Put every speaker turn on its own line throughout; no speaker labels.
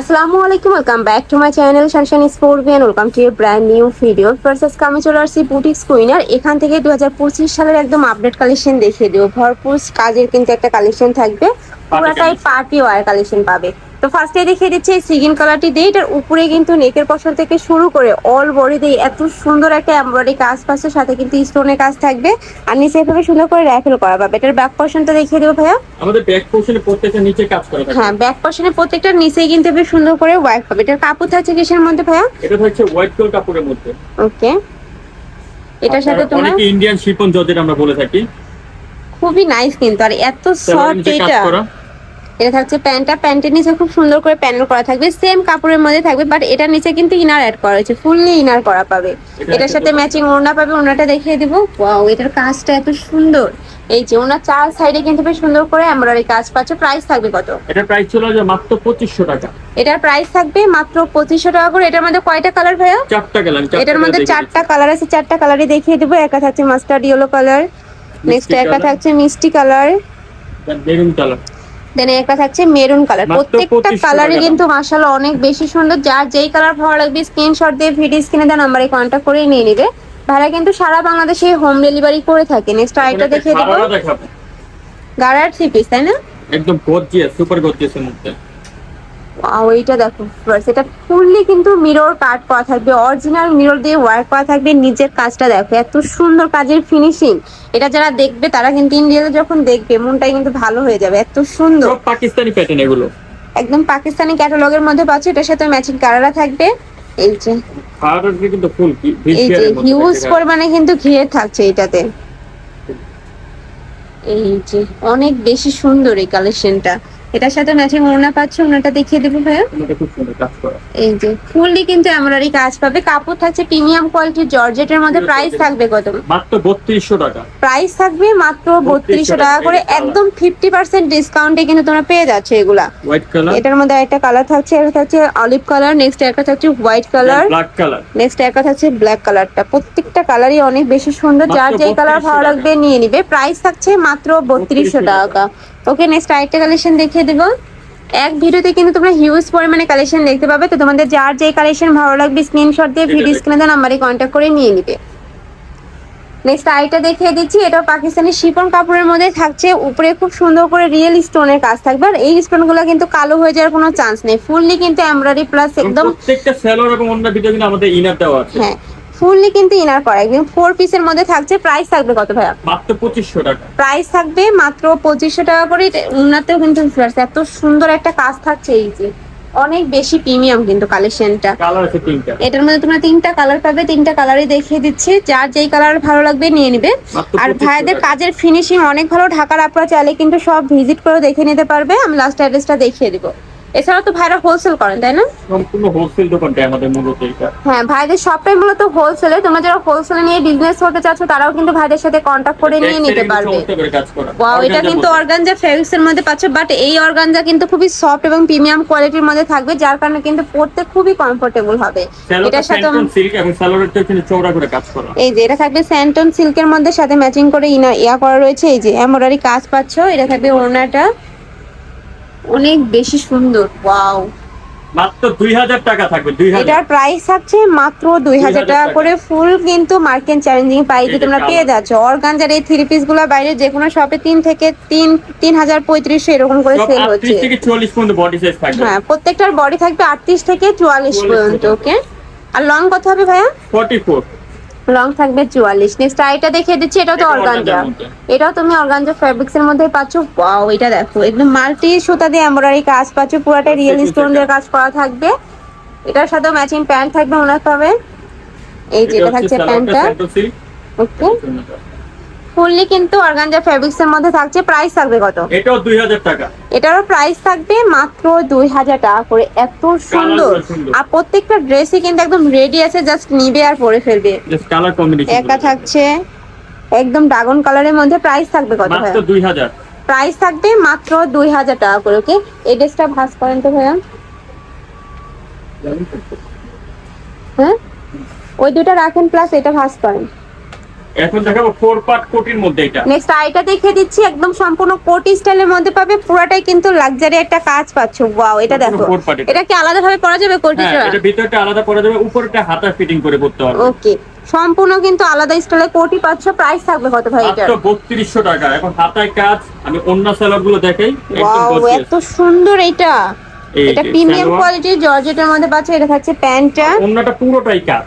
আসসালামু আলাইকুম welcome back to my channel Shanshan স্পোর্টভিয়ান welcome to brand new video first আমি চলে আসছি বুটিক্স কুইনার এখান থেকে দুহাজার পঁচিশ সালের একদম আপডেট কালেকশন দেখিয়ে দেবো। ভরপুর কাজের কিন্তু একটা কালেকশন থাকবে। পুরাটাই পার্টি ওয়ার কালেকশন পাবে। তো ফার্স্টে দেখিয়ে দিচ্ছে এই সিগিন কালারটি দিয়ে এটার উপরে কিন্তু নেকের পশন থেকে শুরু করে অল বডি দিয়ে এত সুন্দর একটা এমব্রয়ডারি কাজ পাচ্ছে সাথে কিন্তু স্টোনের কাজ থাকবে। আর নিচে এভাবে সুন্দর করে র্যাফেল করা পাবে। এটার ব্যাক পশনটা দেখিয়ে দেবো ভাইয়া।
আমাদের ব্যাক পোর্শনে প্রত্যেকটা নিচে কাজ করা থাকে।
হ্যাঁ ব্যাক পশনের প্রত্যেকটা নিচেই কিন্তু বেশ সুন্দর করে ওয়ার্ক পাবে এটার কাপড় থাকছে কিসের মধ্যে ভাইয়া?
এটা থাকছে হোয়াইট গোল্ড কাপড়ের মধ্যে।
ওকে এটার সাথে তোমার
অনেকে ইন্ডিয়ান শিপন জর্জেট আমরা বলে থাকি।
খুবই নাইস কিন্তু। আর এত সফট
নিচে
এটা। এটা থাকছে প্যান্টটা। প্যান্টের নিচে খুব সুন্দর করে প্যানেল করা থাকবে। সেম কাপড়ের মধ্যে থাকবে বাট এটার নিচে কিন্তু ইনার অ্যাড করা হয়েছে। ফুললি ইনার করা পাবে। এটার সাথে ম্যাচিং ওড়না পাবে ওড়নাটা দেখিয়ে দিব। ওয়াও এটার কাজটা এত সুন্দর। এই যে ওনার চার সাইডে কিন্তু বেশ সুন্দর করে এমব্রয়ডারি কাজ পাচ্ছে। প্রাইস থাকবে কত?
এটা প্রাইস ছিল যে মাত্র পঁচিশশো টাকা।
এটার প্রাইস থাকবে মাত্র পঁচিশশো টাকা করে। এটার মধ্যে কয়টা কালার ভাইয়া?
চারটা গেলাম
এটার মধ্যে চারটা কালার আছে। চারটা কালারই দেখিয়ে দিব। একটা থাকছে mustard yellow colour next
colour।
থাকছে মিষ্টি কালার
বেগুন কালার
দেন একটা থাকছে মেরুন কালার প্রত্যেকটা
2500
কালারই কিন্তু মাশাআল্লাহ অনেক বেশি সুন্দর। যার যেই কালার ভালো লাগবে স্ক্রিনশট দিয়ে ভিডিও স্ক্রিনে দেন নাম্বারে কন্ট্যাক্ট করে নিয়ে নেবে। ভাড়া কিন্তু সারা বাংলাদেশে হোম ডেলিভারি করে থাকে। নেক্সট আইটা দেখিয়ে দেবো। গাড়ার থ্রি পিস তাই না?
একদম গর্জিয়াস সুপার গর্জিয়াসের মধ্যে।
ওয়াও এইটা দেখো। first এটা ফুললি কিন্তু মিরর কাট করা থাকবে অরিজিনাল মিরর দিয়ে ওয়ার্ক করা থাকবে নিচের কাজটা দেখো। এত সুন্দর কাজের ফিনিশিং এটা যারা দেখবে তারা কিন্তু ইন্ডিয়াতে যখন দেখবে মনটাই কিন্তু ভালো হয়ে যাবে। এত সুন্দর।
পাকিস্তানি প্যাটার্ন এগুলো।
একদম পাকিস্তানি ক্যাটালগের মধ্যে পাচ্ছ এটার সাথে ম্যাচিং কালারা থাকবে। এই যে।
কিন্তু ফুল
এই যে হিউজ পরিমাণে কিন্তু ঘিরে থাকছে এটাতে। এই যে অনেক বেশি সুন্দর এই কালেকশনটা এটার সাথে ম্যাচিং ওড়না পাচ্ছে? ওড়নাটা দেখিয়ে দেবো ভাইয়া। এই যে ফুললি কিন্তু এমব্রয়ডারি কাজ পাবে। কাপড় থাকছে প্রিমিয়াম কোয়ালিটির জর্জেটের মধ্যে প্রাইস থাকবে কত?
মাত্র বত্রিশশো টাকা।
প্রাইস থাকবে মাত্র বত্রিশশো টাকা করে। একদম ফিফটি পার্সেন্ট ডিসকাউন্টে কিন্তু তোমরা পেয়ে যাচ্ছ এগুলা।
হোয়াইট কালার
এটার মধ্যে একটা কালার থাকছে এটা থাকছে অলিভ কালার নেক্সট একটা থাকছে white colour
black colour
next একটা থাকছে ব্ল্যাক কালারটা প্রত্যেকটা কালারই অনেক বেশি সুন্দর। যার যেই কালার ভালো লাগবে নিয়ে নিবে। প্রাইস থাকছে মাত্র বত্রিশশো
3200
টাকা। ওকে নেক্সট আরেকটা কালেকশন দেখিয়ে দেবো। এক ভিডিওতে কিন্তু তোমরা হিউজ পরিমাণে কালেকশন দেখতে পাবে তো তোমাদের যার যেই কালেকশন ভালো লাগবে স্ক্রিনশট দিয়ে ভিডিও স্ক্রিনে নাম্বারে কন্ট্যাক্ট করে নিয়ে নিবে। নেক্সট আইটা দেখিয়ে দিচ্ছি এটা পাকিস্তানি শিপন কাপড়ের মধ্যে থাকছে উপরে খুব সুন্দর করে রিয়েল স্টোনের কাজ থাকবে আর এই স্টোনগুলো কিন্তু কালো হয়ে যাওয়ার কোনো চান্স নেই ফুললি কিন্তু এমব্রয়ডারি প্লাস একদম
প্রত্যেকটা সেলর এবং অন্য ভিডিও কিন্তু আমাদের ইনার দেওয়া আছে।
হ্যাঁ ফুললি কিন্তু ইনার করা একদম ফোর পিসের মধ্যে থাকছে প্রাইস থাকবে কত ভাইয়া?
মাত্র পঁচিশশো টাকা।
প্রাইস থাকবে মাত্র পঁচিশশো টাকা করে উন্নাতেও কিন্তু এত সুন্দর একটা কাজ থাকছে এই যে। অনেক বেশি প্রিমিয়াম কিন্তু কালেকশনটা
কালার আছে তিনটা।
এটার মধ্যে তোমরা তিনটা কালার পাবে তিনটা কালারই দেখিয়ে দিচ্ছি। যার যেই কালার ভালো লাগবে নিয়ে নিবে। আর
2500
ভাইদের কাজের ফিনিশিং অনেক ভালো ঢাকার আপনারা চাইলে কিন্তু সব ভিজিট করে দেখে নিতে পারবে। আমি লাস্ট অ্যাড্রেসটা দেখিয়ে দিব। এছাড়াও তো ভাইরা হোলসেল করেন তাই না?
সম্পূর্ণ হোলসেল দোকানটা আমাদের মূলত এটা
হ্যাঁ ভাইদের সবটাই মূলত হোলসেলে তোমরা যারা হোলসেলে নিয়ে বিজনেস করতে চাচ্ছ তারাও কিন্তু ভাইদের সাথে কন্টাক্ট করে নিয়ে নিতে পারবে। ওয়াও এটা কিন্তু। অর্গানজা ফেব্রিক্স এর মধ্যে পাচ্ছ বাট এই অর্গানজা কিন্তু খুবই সফট এবং প্রিমিয়াম কোয়ালিটির মধ্যে থাকবে যার কারণে কিন্তু পড়তে খুবই কমফোর্টেবল হবে। এটার সাথে
সিল্ক এবং স্যালোরেরটা কিন্তু চওড়া করে কাজ করা।
এই যে এটা থাকবে স্যান্টন সিল্কের মধ্যে সাথে ম্যাচিং করে ইনা ইয়া করা রয়েছে এই যে এমব্রয়ডারি কাজ পাচ্ছ এটা থাকবে ওড়নাটা। অনেক বেশি সুন্দর ওয়াও।
মাত্র দুই হাজার টাকা থাকবে দুই হাজার।
এটার প্রাইস থাকছে মাত্র দুই হাজার
2000
টাকা। করে ফুল কিন্তু মার্কেট চ্যালেঞ্জিং প্রাইসে তোমরা পেয়ে যাচ্ছ। অর্গানজার এই থ্রি পিসগুলো বাইরে যে কোনো শপে তিন থেকে তিন তিন হাজার পঁয়ত্রিশশো এরকম করে সেল হচ্ছে
আটত্রিশ থেকে চুয়াল্লিশ পর্যন্ত বডি সাইজ থাকবে।
হ্যাঁ প্রত্যেকটার বডি থাকবে আটত্রিশ থেকে চুয়াল্লিশ
44
পর্যন্ত
পর্যন্ত।
ওকে আর লং কত হবে ভাইয়া?
ফর্টি ফোর
লং থাকবে চুয়াল্লিশ। নেক্সট আইটা দেখিয়ে দিচ্ছি এটা তো অর্গানজা। এটাও তুমি অর্গানজা ফ্যাব্রিক্স এর মধ্যে পাচ্ছ। ওয়াও এটা দেখো একদম মাল্টি সুতা দিয়ে এমব্রয়ডারি কাজ পাচ্ছ পুরোটা রিয়েল স্টোন দিয়ে কাজ করা থাকবে। এটার সাথে ম্যাচিং প্যান্ট থাকবে ওনার পাবে এই যেটা থাকছে প্যান্টটা ওকে ফুললি কিন্তু অর্গানজা ফ্যাব্রিক্স এর মধ্যে থাকছে। প্রাইস থাকবে কত?
এটাও দুই হাজার টাকা।
এটারও প্রাইস থাকবে মাত্র দুই হাজার টাকা করে। এত সুন্দর। আর প্রত্যেকটা ড্রেসই কিন্তু একদম রেডি আছে জাস্ট নিবে আর পরে ফেলবে।
জাস্ট কালার কম্বিনেশন
একা থাকছে। একদম ড্রাগন কালারের মধ্যে প্রাইস থাকবে কত
মাত্র দুই হাজার।
প্রাইস থাকবে মাত্র দুই হাজার টাকা করে ওকে এই ড্রেসটা ভাস করেন তো ভাইয়া। হ্যাঁ? ওই দুটো রাখেন প্লাস এটা ভাস করেন।
এখন দেখাবো ফোর পার্ট কোটির মধ্যে এটা।
নেক্সট আইটা দেখে দিচ্ছি একদম সম্পূর্ণ কোটি স্টাইলের মধ্যে পাবে পুরোটাই কিন্তু লাক্সারি একটা কাজ পাচ্ছ। ওয়াও এটা দেখো।
এটা।
কি আলাদা ভাবে পরা যাবে কোটি
হ্যাঁ এটা ভিতরটা আলাদা পরা যাবে উপরটা হাতা ফিটিং করে পড়তে হবে।
ওকে সম্পূর্ণ কিন্তু আলাদা স্টাইলের কোটি পাচ্ছ প্রাইস থাকবে কত ভাই এটা
মাত্র বত্রিশশো টাকা। এখন হাতায় কাজ আমি অন্য সেলারগুলো দেখাই একদম
ওয়াও এত সুন্দর এটা। এটা প্রিমিয়াম। কোয়ালিটির জর্জেটের মধ্যে পাচ্ছ এটা থাকছে প্যান্টটা।
অন্যটা পুরোটাই কাজ।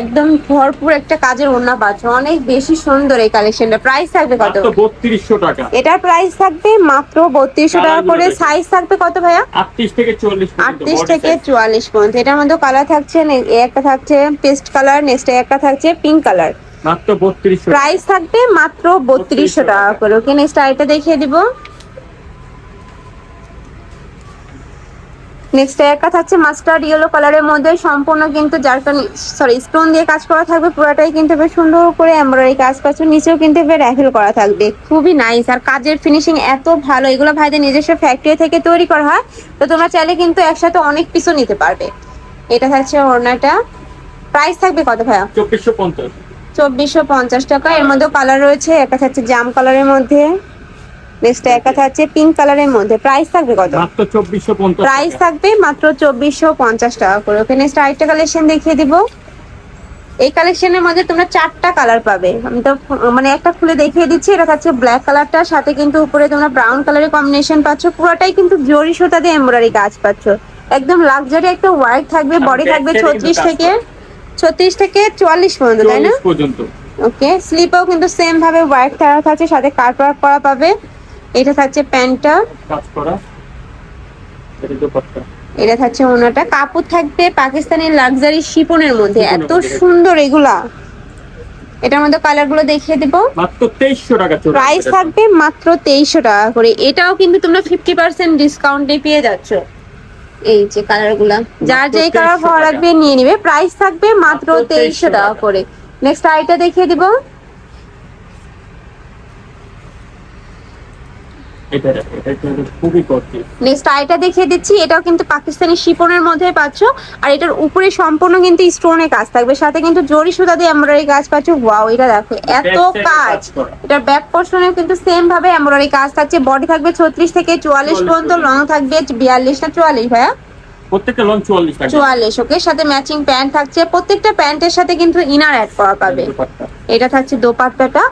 একদম ভরপুর একটা কাজের ওড়না পাচ্ছ। অনেক বেশি সুন্দর এই কালেকশনটা। প্রাইস থাকবে কত?
বত্রিশশো টাকা।
এটার প্রাইস থাকবে মাত্র বত্রিশশো টাকা করে। সাইজ থাকবে কত ভাইয়া?
আটত্রিশ থেকে চল্লিশ
আটত্রিশ থেকে চুয়াল্লিশ পর্যন্ত। এটার মধ্যে কালার থাকছে একটা থাকছে পেস্ট কালার নেক্সট একটা থাকছে পিঙ্ক কালার
মাত্র বত্রিশশো
প্রাইস থাকবে মাত্র বত্রিশশো টাকা করে। ওকে নেক্সট আরেকটা দেখিয়ে দিব। নেক্সট একটা থাকছে মাস্টার্ড ইয়েলো কালারের মধ্যে সম্পূর্ণ কিন্তু জারকানি সরি স্টোন দিয়ে কাজ করা থাকবে পুরোটাই কিন্তু বেশ সুন্দর করে এমব্রয়ডারি কাজ পাচ্ছ নিচেও কিন্তু বেশ র্যাফেল করা থাকবে। খুবই নাইস আর কাজের ফিনিশিং এত ভালো এগুলো ভাইদের নিজস্ব ফ্যাক্টরি থেকে তৈরি করা হয় তো তোমরা চাইলে কিন্তু একসাথে অনেক পিসও নিতে পারবে। এটা থাকছে ওড়নাটা। প্রাইস থাকবে কত ভাইয়া?
চব্বিশশো পঞ্চাশ।
চব্বিশশো পঞ্চাশ টাকা এর মধ্যে কালার রয়েছে একটা থাকছে জাম কালারের মধ্যে। নেক্সট একটা থাকছে পিঙ্ক কালারের মধ্যে। প্রাইস থাকবে কত?
মাত্র চব্বিশশো পঞ্চাশ
প্রাইস থাকবে মাত্র চব্বিশশো পঞ্চাশ টাকা করে। ওকে নেক্সট আরেকটা কালেকশন দেখিয়ে দিব। এই কালেকশনের মধ্যে তোমরা চারটা কালার পাবে। আমি তো মানে একটা খুলে দেখিয়ে দিচ্ছি এটা থাকছে ব্ল্যাক কালারটা সাথে কিন্তু উপরে তোমরা ব্রাউন কালারের কম্বিনেশন পাচ্ছ। পুরোটাই কিন্তু জরি সুতা দিয়ে এমব্রয়ডারি কাজ পাচ্ছ। একদম লাক্সারি একটা ওয়ার্ক থাকবে বডি থাকবে ছত্রিশ থেকে ছত্রিশ থেকে চুয়াল্লিশ পর্যন্ত তাই না?
পর্যন্ত।
ওকে স্লিপেও কিন্তু সেম ভাবে ওয়ার্ক থাকছে সাথে কাট ওয়ার্ক করা পাবে। এটা থাকছে প্যান্টটা।
কাজ করা। এটা দোপাট্টা
এটা থাকছে ওনাটা। কাপড় থাকবে পাকিস্তানের লাক্সারি শিপনের মধ্যে। এত সুন্দর এগুলা। এটার মধ্যে কালারগুলো দেখিয়ে দেবো।
মাত্র তেইশশো টাকা
প্রাইস থাকবে মাত্র তেইশশো টাকা করে। এটাও কিন্তু তোমরা ফিফটি পার্সেন্ট ডিসকাউন্টে পেয়ে যাচ্ছ। এই যে কালারগুলা যার যেই কালার ভালো লাগবে নিয়ে নিবে। প্রাইস থাকবে মাত্র তেইশশো
2300
টাকা
টাকা।
করে। নেক্সট আইটা দেখিয়ে দিব।
এটা এটা কিন্তু খুবই গর্জিয়াস
নেক্সট আইটা দেখিয়ে দিচ্ছি এটাও কিন্তু পাকিস্তানি শিপনের মধ্যে পাচ্ছ। আর এটার উপরে সম্পূর্ণ কিন্তু স্টোনে কাজ থাকবে। সাথে কিন্তু জরি সুতা দিয়ে এমব্রয়ডারি কাজ পাচ্ছ। ওয়াও এটা দেখো এত কাজ এটার ব্যাক কিন্তু সেম ভাবে এমব্রয়ডারি কাজ থাকছে। বডি থাকবে ছত্রিশ থেকে চুয়াল্লিশ
44
পর্যন্ত লং থাকবে বিয়াল্লিশ না চুয়াল্লিশ ভাইয়া?
প্রত্যেকটা লং চুয়াল্লিশ
ওকে সাথে ম্যাচিং প্যান্ট থাকছে। প্রত্যেকটা প্যান্টের সাথে কিন্তু ইনার অ্যাড করা পাবে। এটা থাকছে দোপাট্টাটা।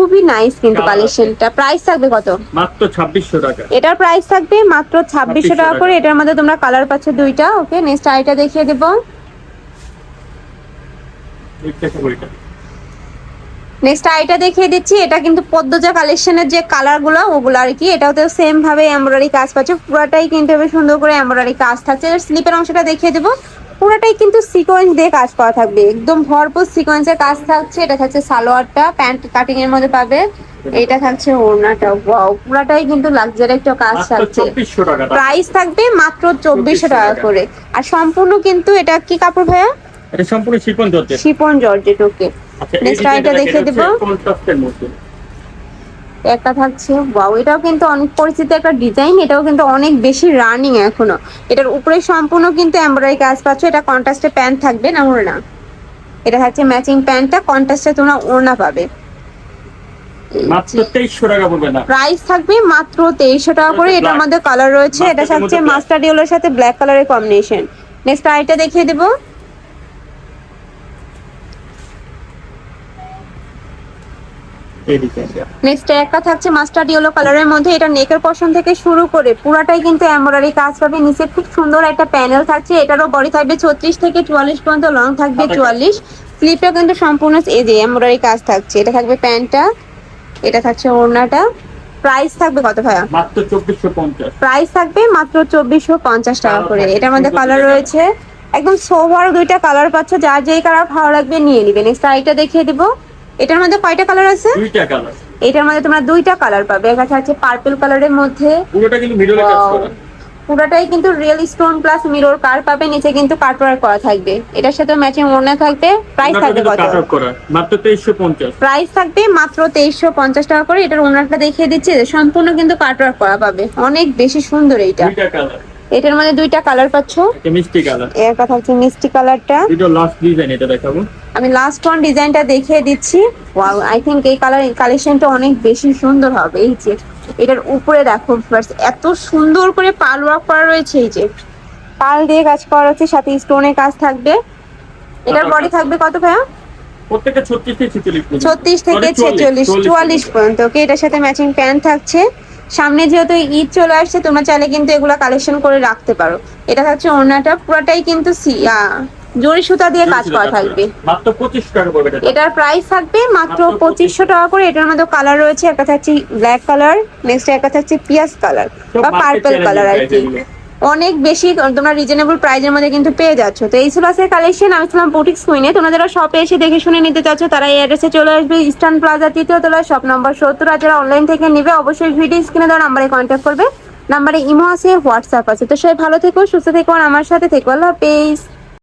খুবই নাইস কিন্তু কালেকশনটা প্রাইস থাকবে কত?
মাত্র ছাব্বিশশো টাকা।
এটার প্রাইস থাকবে মাত্র ছাব্বিশশো টাকা করে। এটার মধ্যে তোমরা কালার পাচ্ছ দুইটা ওকে নেক্সট আইটা দেখিয়ে দেবো। নেক্সট আইটা দেখিয়ে দিচ্ছি। এটা কিন্তু পদ্মজা কালেকশনের যে কালারগুলো ওগুলো আর কি। এটাও তো সেম ভাবে এমব্রয়ডারি কাজ পাচ্ছে। পুরোটাই কিন্তু সুন্দর করে এমব্রয়ডারি কাজ থাকছে। স্লিপের অংশটা দেখিয়ে দেবো। পুরোটাই কিন্তু সিকোয়েন্স দিয়ে কাজ করা থাকবে। একদম ভরপুর সিকোয়েন্সের কাজ থাকছে। এটা থাকছে সালোয়ারটা প্যান্ট কাটিং এর মধ্যে পাবে। এটা থাকছে ওড়নাটা। ওয়াও পুরোটাই কিন্তু লাক্সারি একটা কাজ থাকছে। প্রাইস থাকবে মাত্র চব্বিশশো টাকা। করে। আর সম্পূর্ণ কিন্তু এটা কি কাপড় ভাইয়া?
এটা সম্পূর্ণ chiffon georgette.
Chiffon georgette okay Next দেখিয়ে
দেখে
দেবো।
দেবো কন্ট্রাস্টের মধ্যে।
একটা থাকছে। ওয়াও এটাও কিন্তু অনেক পরিচিত একটা ডিজাইন এটাও কিন্তু অনেক বেশি রানিং এখনও। এটার উপরে সম্পূর্ণ কিন্তু এমব্রয়ডারি কাজ পাচ্ছ এটা কন্ট্রাস্টে প্যান্ট থাকবে না ওড়না? এটা থাকছে ম্যাচিং প্যান্টটা কন্ট্রাস্টে তোমরা ওড়না পাবে।
মাত্র তেইশশো টাকা পড়বে না?
প্রাইস থাকবে মাত্র তেইশশো টাকা করে
এটা
এটার মধ্যে কালার রয়েছে এটা থাকছে। মাস্টার্ড ইয়েলোর সাথে ব্ল্যাক কালারের কম্বিনেশন নেক্সট আইটা দেখিয়ে দেবো
এই ডিজাইনটা
নেক্সট একটা থাকছে মাস্টার্ড ইয়েলো কালারের মধ্যে। এটা নেকের পশন থেকে শুরু করে পুরাটাই কিন্তু এমব্রয়ডারি কাজ পাবে নিচে খুব সুন্দর একটা প্যানেল থাকছে। এটারও বডি থাকবে ছত্রিশ থেকে চুয়াল্লিশ পর্যন্ত লং থাকবে
কাজ।
চুয়াল্লিশ। স্লিপটা কিন্তু সম্পূর্ণ এই যে এমব্রয়ডারি কাজ থাকছে। এটা থাকবে প্যান্টটা এটা থাকছে ওড়নাটা। প্রাইস থাকবে কত ভাইয়া?
মাত্র চব্বিশশো পঞ্চাশ।
প্রাইস থাকবে মাত্র চব্বিশশো পঞ্চাশ টাকা করে। এটার মধ্যে কালার রয়েছে। একদম সোভার দুইটা কালার পাচ্ছ। যার যেই কালার ভালো লাগবে নিয়ে নিবে। নেক্সট আরেকটা দেখিয়ে দিব। এটার মধ্যে কয়টা কালার আছে?
দুইটা কালার
এটার মধ্যে তোমরা দুইটা কালার পাবে। একটা থাকছে পার্পল কালারের মধ্যে।
পুরোটা কিন্তু মিডলে কাজ করা।
পুরোটাই কিন্তু রিয়েল স্টোন প্লাস মিরর কার পাবে। নিচে কিন্তু কাটওয়ার্ক করা থাকবে। এটার সাথে ম্যাচিং ওড়না থাকবে। প্রাইস থাকবে কত?
মাত্র তেইশশো পঞ্চাশ।
প্রাইস থাকবে মাত্র তেইশশো পঞ্চাশ টাকা করে। এটার ওনারটা দেখিয়ে দিচ্ছে যে সম্পূর্ণ কিন্তু কাটওয়ার্ক করা পাবে। অনেক বেশি সুন্দর এইটা।
দুইটা কালার
এটার মধ্যে দুইটা কালার পাচ্ছ?
মিষ্টি কালার।
এর কথা হচ্ছে মিষ্টি কালারটা।
এটা লাস্ট ডিজাইন এটা দেখাবো।
আমি লাস্ট ওয়ান ডিজাইনটা দেখিয়ে দিচ্ছি। ওয়াও আই থিংক এই কালার কালেকশনটা অনেক বেশি সুন্দর হবে। এই যে এটার উপরে দেখো এত সুন্দর করে পাল ওয়ার্ক করা রয়েছে এই যে। পাল দিয়ে কাজ করা রয়েছে সাথে স্টোনের কাজ থাকবে। এটার বডি থাকবে কত ভাইয়া?
প্রত্যেকটা ছত্রিশ থেকে ছেচল্লিশ পর্যন্ত।
ছত্রিশ থেকে
Sorry, চুয়াল্লিশ,
ছেচল্লিশ
চুয়াল্লিশ
চুয়াল্লিশ পর্যন্ত। ওকে এটার সাথে ম্যাচিং প্যান্ট থাকছে। সামনে যেহেতু ঈদ চলে আসছে তোমরা চাইলে কিন্তু এগুলো কালেকশন করে রাখতে পারো। এটা হচ্ছে ওনাটা পুরাটাই কিন্তু জরি সুতা দিয়ে কাজ করা থাকবে।
মাত্র পঁচিশ টাকা পড়বে এটা।
এটার প্রাইস থাকবে মাত্র পঁচিশশো টাকা করে। এটার মধ্যে কালার রয়েছে একটা থাকছে ব্ল্যাক কালার নেক্সট একটা থাকছে পিয়াস কালার বা পার্পল কালার আর কি। অনেক বেশি, তোমরা রিজনেবল প্রাইজের মধ্যে কিন্তু পেয়ে যাচ্ছ। তো এই ছিল কালেকশন আমি ছিলাম বুটিক্স কুইনে তোমরা যারা শপে এসে দেখে শুনে নিতে চাচ্ছ, তারা এই অ্যাড্রেসে চলে আসবে। ইস্টার্ন প্লাজা তৃতীয় তলায় শপ নম্বর সত্তর। আর যারা অনলাইন থেকে নেবে, অবশ্যই ভিডিও স্ক্রিনে দেওয়া নাম্বারে কন্ট্যাক্ট করবে। নাম্বারে ইমো আছে হোয়াটসঅ্যাপ আছে। তো সবাই ভালো থেকো, সুস্থ থেকো, আর আমার সাথে থেকো। আল্লাহ হাফেজ।